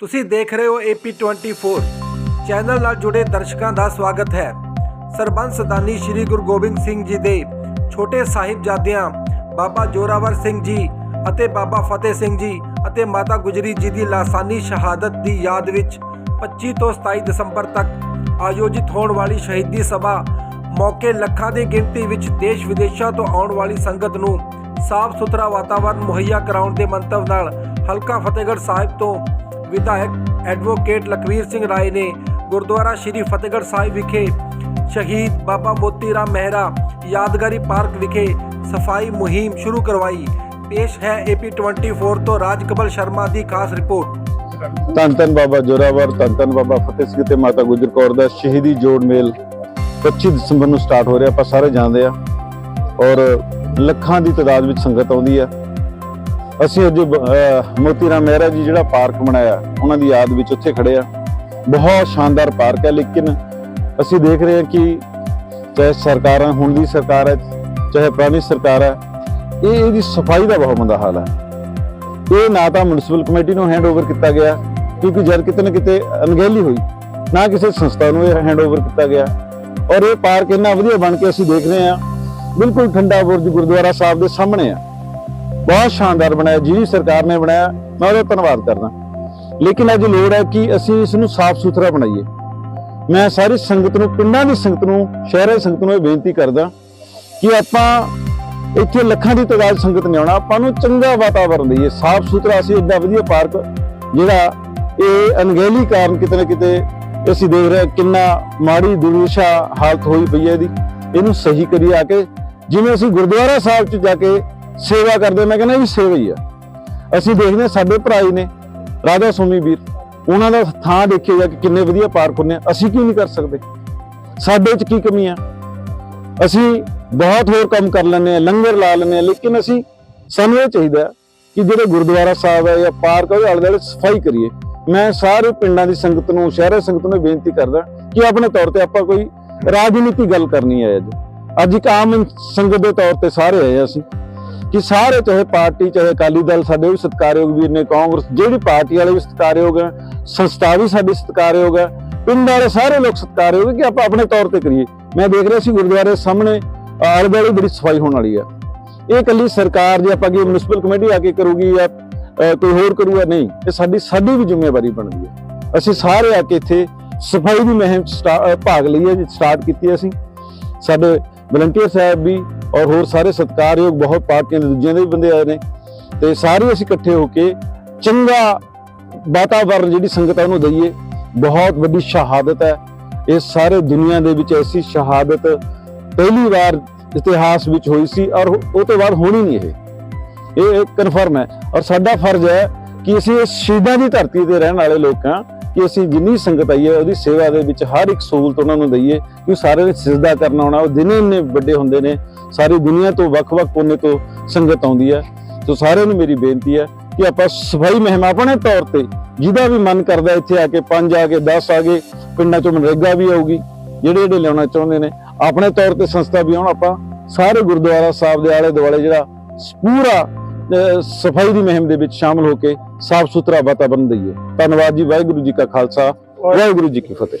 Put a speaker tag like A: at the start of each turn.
A: ਤੁਸੀਂ ਦੇਖ ਰਹੇ ਹੋ AP24 ਚੈਨਲ ਨਾਲ ਜੁੜੇ ਦਰਸ਼ਕਾਂ ਦਾ ਸਵਾਗਤ ਹੈ। ਸਰਬੰਸ ਸਦਾਨੀ ਸ੍ਰੀ ਗੁਰੂ ਗੋਬਿੰਦ ਸਿੰਘ ਜੀ ਦੇ ਛੋਟੇ ਸਾਹਿਬਜ਼ਾਦਿਆਂ ਬਾਬਾ ਜੋਰਾਵਰ ਸਿੰਘ ਜੀ ਅਤੇ ਬਾਬਾ ਫਤਿਹ ਸਿੰਘ ਜੀ ਅਤੇ ਮਾਤਾ ਗੁਜਰੀ ਜੀ ਦੀ ਲਾਸਾਨੀ ਸ਼ਹਾਦਤ ਦੀ ਯਾਦ ਵਿੱਚ 25 ਤੋਂ 27 ਦਸੰਬਰ ਤੱਕ ਆਯੋਜਿਤ ਹੋਣ ਵਾਲੀ ਸ਼ਹੀਦੀ ਸਭਾ ਮੌਕੇ ਲੱਖਾਂ ਦੀ ਗਿਣਤੀ ਵਿੱਚ ਦੇਸ਼ ਵਿਦੇਸ਼ਾਂ ਤੋਂ ਆਉਣ ਵਾਲੀ ਸੰਗਤ ਨੂੰ ਸਾਫ਼ ਸੁਥਰਾ ਵਾਤਾਵਰਣ ਮੁਹੱਈਆ ਕਰਾਉਣ ਦੇ ਮੰਤਵ ਨਾਲ ਹਲਕਾ ਫਤਿਹਗੜ੍ਹ ਸਾਹਿਬ ਤੋਂ ਵਿਧਾਇਕ ਐਡਵੋਕੇਟ ਲਖਵੀਰ ਸਿੰਘ ਰਾਏ ਨੇ ਗੁਰਦੁਆਰਾ ਸ਼੍ਰੀ ਫਤਿਹਗੜ੍ਹ ਸਾਹਿਬ ਵਿਖੇ ਸ਼ਹੀਦ ਬਾਬਾ ਮੋਤੀ ਰਾਮ ਮਹਿਰਾ ਯਾਦਗਾਰੀ ਪਾਰਕ ਵਿਖੇ ਸਫ਼ਾਈ ਮੁਹਿੰਮ ਸ਼ੁਰੂ ਕਰਵਾਈ। ਪੇਸ਼ ਹੈ AP24 ਤੋਂ ਰਾਜਕਮਲ ਸ਼ਰਮਾ ਦੀ ਖਾਸ ਰਿਪੋਰਟ।
B: ਧੰਨ ਧੰਨ ਬਾਬਾ ਜੋਰਾਵਰ, ਧੰਨ ਧੰਨ ਬਾਬਾ ਫਤਿਹ ਸਿੰਘ ਤੇ ਮਾਤਾ ਗੁਜਰ ਕੌਰ ਦਾ ਸ਼ਹੀਦੀ ਜੋੜ ਮੇਲ 25 ਦਸੰਬਰ ਨੂੰ ਸਟਾਰਟ ਹੋ ਰਿਹਾ, ਆਪਾਂ ਸਾਰੇ ਜਾਣਦੇ ਆ ਔਰ ਲੱਖਾਂ ਦੀ ਤਾਦਾਦ ਵਿੱਚ ਸੰਗਤ ਆਉਂਦੀ ਆ ਅਸੀਂ ਅੱਜ ਅਹ, ਮੋਤੀ ਰਾਮ ਮਹਿਰਾ ਜੀ ਜਿਹੜਾ ਪਾਰਕ ਬਣਾਇਆ ਉਹਨਾਂ ਦੀ ਯਾਦ ਵਿੱਚ ਉੱਥੇ ਖੜੇ ਆ। ਬਹੁਤ ਸ਼ਾਨਦਾਰ ਪਾਰਕ ਹੈ ਲੇਕਿਨ ਅਸੀਂ ਦੇਖ ਰਹੇ ਹਾਂ ਕਿ ਚਾਹੇ ਸਰਕਾਰਾਂ ਹੁਣ ਦੀ ਸਰਕਾਰ ਹੈ ਚਾਹੇ ਪੁਰਾਣੀ ਸਰਕਾਰ ਹੈ ਇਹ ਇਹਦੀ ਸਫ਼ਾਈ ਦਾ ਬਹੁਤ ਮੰਦਾ ਹਾਲ ਹੈ। ਇਹ ਨਾ ਤਾਂ ਮਿਊਨਿਸਪਲ ਕਮੇਟੀ ਨੂੰ ਹੈਂਡਓਵਰ ਕੀਤਾ ਗਿਆ ਕਿਉਂਕਿ ਜਦ ਕਿਤੇ ਨਾ ਕਿਤੇ ਅਣਗਹਿਲੀ ਹੋਈ ਨਾ ਕਿਸੇ ਸੰਸਥਾ ਨੂੰ ਇਹ ਹੈਂਡਓਵਰ ਕੀਤਾ ਗਿਆ। ਔਰ ਇਹ ਪਾਰਕ ਇੰਨਾ ਵਧੀਆ ਬਣ ਕੇ ਅਸੀਂ ਦੇਖ ਰਹੇ ਹਾਂ ਬਿਲਕੁਲ ਠੰਡਾ ਬੁਰਜ ਗੁਰਦੁਆਰਾ ਸਾਹਿਬ ਦੇ ਸਾਹਮਣੇ ਆ। ਬਹੁਤ ਸ਼ਾਨਦਾਰ ਬਣਾਇਆ, ਜਿਹੜੀ ਸਰਕਾਰ ਨੇ ਬਣਾਇਆ, ਮੈਂ ਉਹਦਾ ਧੰਨਵਾਦ ਕਰਦਾ। ਲੇਕਿਨ ਅੱਜ ਲੋੜ ਹੈ ਕਿ ਅਸੀਂ ਇਸ ਨੂੰ ਸਾਫ਼ ਸੁਥਰਾ ਬਣਾਈਏ। ਮੈਂ ਸਾਰੀ ਸੰਗਤ ਨੂੰ, ਪਿੰਡਾਂ ਦੀ ਸੰਗਤ ਨੂੰ, ਸ਼ਹਿਰਾਂ ਦੀ ਸੰਗਤ ਨੂੰ ਇਹ ਬੇਨਤੀ ਕਰਦਾ ਕਿ ਆਪਾਂ ਇੱਥੇ ਲੱਖਾਂ ਦੀ ਤਾਦਾਦ ਸੰਗਤ ਨੇ ਆਉਣਾ, ਆਪਾਂ ਨੂੰ ਚੰਗਾ ਵਾਤਾਵਰਣ ਦਈਏ, ਸਾਫ਼ ਸੁਥਰਾ, ਅਸੀਂ ਏਡਾ ਵਧੀਆ ਪਾਰਕ, ਜਿਹੜਾ ਇਹ ਅਣਗਹਿਲੀ ਕਾਰਨ ਕਿਤੇ ਨਾ ਕਿਤੇ ਅਸੀਂ ਦੇਖ ਰਹੇ ਕਿੰਨਾ ਮਾੜੀ ਦੁਰਦਸ਼ਾ ਹਾਲਤ ਹੋਈ ਪਈ ਹੈ ਇਹਦੀ। ਇਹਨੂੰ ਸਹੀ ਕਰੀਏ ਆ ਕੇ, ਜਿਵੇਂ ਅਸੀਂ ਗੁਰਦੁਆਰਾ ਸਾਹਿਬ 'ਚ ਜਾ ਕੇ ਸੇਵਾ ਕਰਦੇ ਮੈਂ ਕਹਿੰਦਾ ਇਹ ਵੀ ਸੇਵਾ ਹੀ ਆ। ਅਸੀਂ ਦੇਖਦੇ ਹਾਂ ਸਾਡੇ ਭਰਾ ਹੀ ਨੇ ਰਾਧਾ ਸੁਮੀ ਵੀਰ ਉਹਨਾਂ ਦਾ ਥਾਂ ਦੇਖਿਆ ਜਾ ਕੇ ਕਿੰਨੇ ਵਧੀਆ ਪਾਰਕ ਹੁੰਦੇ ਆ। ਅਸੀਂ ਕਿਉਂ ਨਹੀਂ ਕਰ ਸਕਦੇ? ਸਾਡੇ 'ਚ ਕੀ ਕਮੀ ਆ? ਅਸੀਂ ਬਹੁਤ ਹੋਰ ਕੰਮ ਕਰ ਲੈਂਦੇ ਆ, ਲੰਗਰ ਲਾ ਲੈਂਦੇ ਆ, ਲੇਕਿਨ ਅਸੀਂ ਸਾਨੂੰ ਇਹ ਚਾਹੀਦਾ ਕਿ ਜਿਹੜੇ ਗੁਰਦੁਆਰਾ ਸਾਹਿਬ ਹੈ ਜਾਂ ਪਾਰਕ ਹੈ ਉਹਦੇ ਆਲੇ ਦੁਆਲੇ ਸਫ਼ਾਈ ਕਰੀਏ। ਮੈਂ ਸਾਰੇ ਪਿੰਡਾਂ ਦੀ ਸੰਗਤ ਨੂੰ, ਸ਼ਹਿਰਾਂ ਦੀ ਸੰਗਤ ਨੂੰ ਬੇਨਤੀ ਕਰਦਾ ਕਿ ਆਪਣੇ ਤੌਰ ਤੇ ਆਪਾਂ ਕੋਈ ਰਾਜਨੀਤੀ ਗੱਲ ਕਰਨੀ ਹੈ ਅੱਜ। ਅੱਜ ਇੱਕ ਆਮ ਸੰਗਤ ਦੇ ਤੌਰ ਤੇ ਸਾਰੇ ਆਏ ਹਾਂ ਅਸੀਂ। ਕਿ ਸਾਰੇ ਚਾਹੇ ਪਾਰਟੀ ਚਾਹੇ ਅਕਾਲੀ ਦਲ ਸਾਡੇ ਵੀ ਸਤਿਕਾਰਯੋਗ ਵੀਰ ਨੇ ਕਾਂਗਰਸ ਜਿਹੜੀ ਪਾਰਟੀ ਵਾਲੇ ਵੀ ਸਤਿਕਾਰਯੋਗ ਹੈ ਸੰਸਥਾ ਵੀ ਸਾਡੀ ਸਤਿਕਾਰਯੋਗ ਹੈ ਪਿੰਡ ਵਾਲੇ ਸਾਰੇ ਲੋਕ ਸਤਿਕਾਰਯੋਗ ਹੈ ਕਿ ਆਪਾਂ ਆਪਣੇ ਤੌਰ ਤੇ ਕਰੀਏ। ਮੈਂ ਦੇਖ ਰਿਹਾ ਸੀ ਗੁਰਦੁਆਰੇ ਸਾਹਮਣੇ ਆਲੇ ਦੁਆਲੇ ਬੜੀ ਸਫ਼ਾਈ ਹੋਣ ਵਾਲੀ ਹੈ। ਇਹ ਇਕੱਲੀ ਸਰਕਾਰ ਜੇ ਆਪਾਂ ਕੀ ਮਿਊਨਿਸਪਲ ਕਮੇਟੀ ਆ ਕੇ ਕਰੂਗੀ ਜਾਂ ਕੋਈ ਹੋਰ ਕਰੂਗਾ ਨਹੀਂ। ਇਹ ਸਾਡੀ ਸਾਡੀ ਵੀ ਜ਼ਿੰਮੇਵਾਰੀ ਬਣਦੀ ਹੈ। ਅਸੀਂ ਸਾਰੇ ਆ ਕੇ ਇੱਥੇ ਸਫ਼ਾਈ ਦੀ ਮੁਹਿੰਮ 'ਚ ਸਟਾ- ਅਹ, ਭਾਗ ਲਈਏ ਸਟਾਰਟ ਕੀਤੀ ਅਸੀਂ। ਸਾਡੇ ਵਲੰਟੀਅਰ ਸਾਹਿਬ ਵੀ ਔਰ ਹੋਰ ਸਾਰੇ ਸਤਿਕਾਰਯੋਗ ਬਹੁਤ ਪਾਰਟੀਆਂ ਦੇ ਦੂਜਿਆਂ ਦੇ ਵੀ ਬੰਦੇ ਆਏ ਨੇ। ਤੇ ਸਾਰੇ ਅਸੀਂ ਇਕੱਠੇ ਹੋ ਕੇ ਚੰਗਾ ਵਾਤਾਵਰਨ ਜਿਹੜੀ ਸੰਗਤ ਹੈ ਉਹਨੂੰ ਦਈਏ। ਬਹੁਤ ਵੱਡੀ ਸ਼ਹਾਦਤ ਹੈ। ਇਹ ਸਾਰੇ ਦੁਨੀਆ ਦੇ ਵਿੱਚ ਐਸੀ ਸ਼ਹਾਦਤ ਪਹਿਲੀ ਵਾਰ ਇਤਿਹਾਸ ਵਿੱਚ ਹੋਈ ਸੀ ਔਰ ਉਹ ਤੋਂ ਬਾਅਦ ਹੋਣੀ ਨਹੀਂ ਇਹ। ਇਹ ਕਨਫਰਮ ਹੈ। ਔਰ ਸਾਡਾ ਫਰਜ਼ ਹੈ ਕਿ ਅਸੀਂ ਇਸ ਸ਼ਹੀਦਾਂ ਦੀ ਧਰਤੀ ਤੇ ਰਹਿਣ ਵਾਲੇ ਲੋਕ ਹਾਂ। ਕਿ ਅਸੀਂ ਜਿੰਨੀ ਸੰਗਤ ਆਈ ਹੈ, ਉਹਦੀ ਸੇਵਾ ਦੇ ਵਿੱਚ ਹਰ ਇੱਕ ਸਹੂਲਤ ਉਹਨਾਂ ਨੂੰ ਦਈਏ ਕਿ ਸਾਰੇ ਨੇ ਸਿਜਦਾ ਕਰਨਾ ਆਉਣਾ। ਉਹ ਦਿਨੇ ਇੰਨੇ ਵੱਡੇ ਹੁੰਦੇ ਨੇ, ਸਾਰੀ ਦੁਨੀਆ ਤੋਂ ਵੱਖ-ਵੱਖ ਕੋਨੇ ਤੋਂ ਸੰਗਤ ਆਉਂਦੀ ਹੈ। ਸੋ ਸਾਰਿਆਂ ਨੂੰ ਮੇਰੀ ਬੇਨਤੀ ਹੈ ਕਿ ਆਪਾਂ ਸਫ਼ਾਈ ਮਹਿਮ ਆਪਣੇ ਤੌਰ ਤੇ, ਜਿਹਦਾ ਵੀ ਮਨ ਕਰਦਾ ਇੱਥੇ ਆ ਕੇ 5 ਆ ਕੇ 10 ਆ ਗਏ ਪਿੰਡਾਂ ਚੋਂ ਮਨਰੇਗਾ ਵੀ ਆਊਗੀ, ਜਿਹੜੇ ਜਿਹੜੇ ਲਿਆਉਣਾ ਚਾਹੁੰਦੇ ਨੇ, ਆਪਣੇ ਤੌਰ ਤੇ ਸੰਸਥਾ ਵੀ ਆਉਣ। ਆਪਾਂ ਸਾਰੇ ਗੁਰਦੁਆਰਾ ਸਾਹਿਬ ਦੇ ਆਲੇ ਦੁਆਲੇ ਜਿਹੜਾ ਪੂਰਾ ਸਫ਼ਾਈ ਦੀ ਮੁਹਿੰਮ ਦੇ ਵਿੱਚ ਸ਼ਾਮਲ ਹੋ ਕੇ ਸਾਫ਼ ਸੁਥਰਾ ਵਾਤਾਵਰਨ ਦਈਏ। ਧੰਨਵਾਦ ਜੀ ਵਾਹਿਗੁਰੂ ਜੀ ਕਾ ਖਾਲਸਾ ਵਾਹਿਗੁਰੂ ਜੀ ਕੀ ਫਤਿਹ।